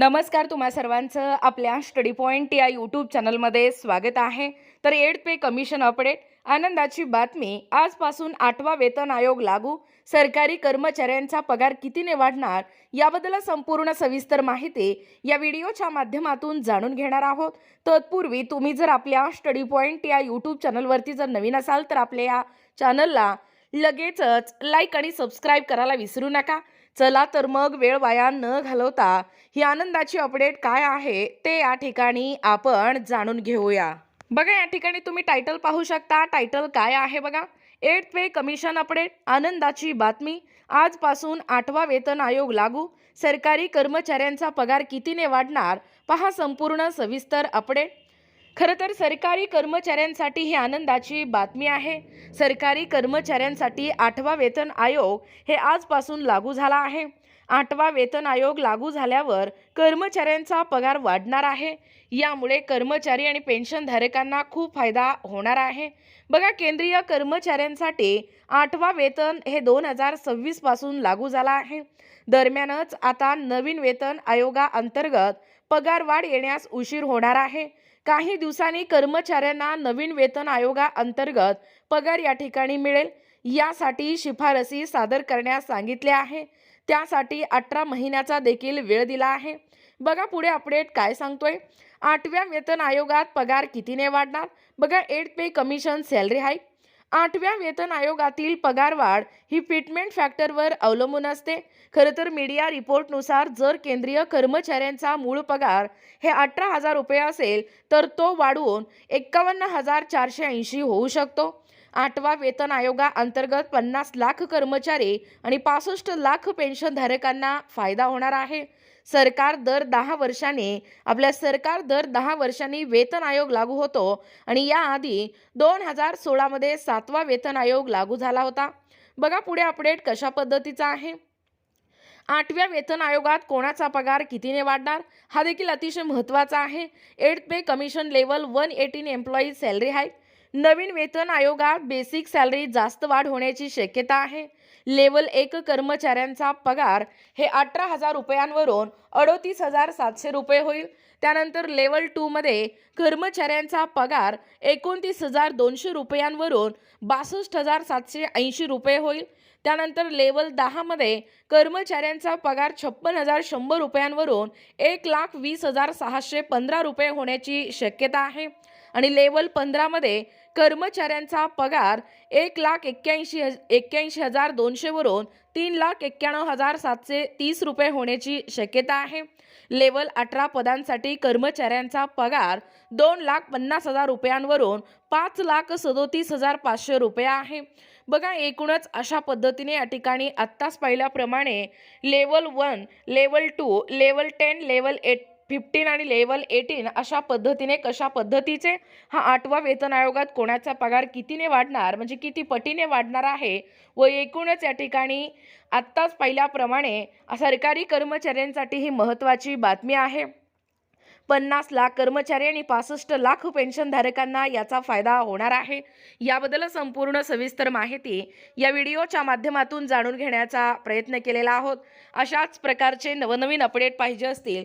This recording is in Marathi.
नमस्कार तुम्हा सर्वांचं आपल्या स्टडी पॉईंट या यूट्यूब चॅनलमध्ये स्वागत आहे. तर एड पे कमिशन अपडेट आनंदाची बातमी आजपासून आठवा वेतन आयोग लागू सरकारी कर्मचाऱ्यांचा पगार कितीने वाढणार याबद्दल संपूर्ण सविस्तर माहिती या व्हिडिओच्या माध्यमातून जाणून घेणार आहोत. तत्पूर्वी तुम्ही जर आपल्या स्टडी पॉईंट या यूट्यूब चॅनलवरती जर नवीन असाल तर आपल्या या चॅनलला लगेचच लाईक आणि सबस्क्राईब करायला विसरू नका. चला तर मग वेळ वाया न घालवता ही आनंदाची अपडेट काय आहे ते या ठिकाणी आपण जाणून घेऊया. बघा या ठिकाणी तुम्ही टायटल पाहू शकता. टायटल काय आहे बघा? एट पे कमिशन अपडेट आनंदाची बातमी. आजपासून आठवा वेतन आयोग लागू. सरकारी कर्मचाऱ्यांचा पगार कितीने वाढणार? पहा संपूर्ण सविस्तर अपडेट खरं तर सरकारी कर्मचाऱ्यांसाठी ही आनंदाची बातमी आहे. सरकारी कर्मचाऱ्यांसाठी आठवा वेतन आयोग हे आजपासून लागू झाला आहे. आठवा वेतन आयोग लागू झाल्यावर कर्मचाऱ्यांचा पगार वाढणार आहे. यामुळे कर्मचारी आणि पेन्शनधारकांना खूप फायदा होणार आहे. बघा केंद्रीय कर्मचाऱ्यांसाठी आठवा वेतन हे दोन हजार सव्वीसपासून लागू झाला आहे. दरम्यानच आता नवीन वेतन आयोगाअंतर्गत पगारवाढ येण्यास उशीर होणार आहे. काही दिवसांनी कर्मचाऱ्यांना नवीन वेतन आयोगाअंतर्गत पगार या ठिकाणी मिळेल. यासाठी शिफारसी सादर करण्यास सांगितले आहे. त्यासाठी अठरा महिन्याचा देखील वेळ दिला आहे. बघा पुढे अपडेट काय सांगतोय. आठव्या वेतन आयोगात पगार कितीने वाढणार? बघा eight pay commission salary hike आठव्या वेतन आयोगातील पगारवाढ ही फिटमेंट फॅक्टरवर अवलंबून असते. खरं तर मीडिया रिपोर्टनुसार जर केंद्रीय कर्मचाऱ्यांचा मूळ पगार हे अठरा हजार रुपये असेल तर तो वाढवून एक्कावन्न हजार चारशे ऐंशी होऊ शकतो. आठवा वेतन आयोगाअंतर्गत पन्नास लाख कर्मचारी आणि पासष्ट लाख पेन्शनधारकांना फायदा होणार आहे. सरकार दर दहा वर्षांनी आपल्या सरकार दर दहा वर्षांनी वेतन आयोग लागू होतो आणि याआधी दोन हजार सोळामध्ये सातवा वेतन आयोग लागू झाला होता. बघा पुढे अपडेट कशा पद्धतीचा आहे. आठव्या वेतन आयोगात कोणाचा पगार कितीने वाढणार? हा देखील अतिशय महत्त्वाचा आहे. Eight pay commission level one eighteen employees salary hike नवीन वेतन आयोगात बेसिक सॅलरी जास्त वाढ होण्याची शक्यता आहे. लेवल एक कर्मचाऱ्यांचा पगार हे अठरा हजार रुपयांवरून अडोतीस हजार सातशे रुपये होईल. त्यानंतर लेवल टूमध्ये कर्मचाऱ्यांचा पगार एकोणतीस हजार दोनशे रुपयांवरून बासष्ट हजार सातशे ऐंशी रुपये होईल. त्यानंतर लेवल दहामध्ये कर्मचाऱ्यांचा पगार छप्पन हजार शंभर रुपयांवरून एक लाख वीस हजार सहाशे पंधरा रुपये होण्याची शक्यता आहे. आणि लेवल पंधरामध्ये कर्मचाऱ्यांचा पगार एक लाख एक्क्याऐंशी हज एक्क्याऐंशी हजार दोनशेवरून तीन लाख एक्क्याण्णव हजार सातशे तीस रुपये होण्याची शक्यता आहे. लेवल अठरा पदांसाठी कर्मचाऱ्यांचा पगार दोन लाख पन्नास हजार रुपयांवरून पाच लाख सदोतीस हजार पाचशे रुपये आहे. बघा एकूणच अशा पद्धतीने या ठिकाणी आत्ताच पाहिल्याप्रमाणे level one level two level ten level eight fifteen आणि लेवल एटीन अशा पद्धतीने कशा पद्धतीचे हा आठवा वेतन आयोगात कोणाचा पगार कितीने वाढणार म्हणजे किती पटीने वाढणार आहे व एकूणच या ठिकाणी आत्ताच पाहिल्याप्रमाणे सरकारी कर्मचाऱ्यांसाठी ही महत्त्वाची बातमी आहे. पन्नास लाख कर्मचारी आणि पासष्ट लाख पेन्शनधारकांना याचा फायदा होणार आहे. याबद्दल संपूर्ण सविस्तर माहिती या व्हिडिओच्या माध्यमातून जाणून घेण्याचा प्रयत्न केलेला आहोत. अशाच प्रकारचे नवनवीन अपडेट पाहिजे असतील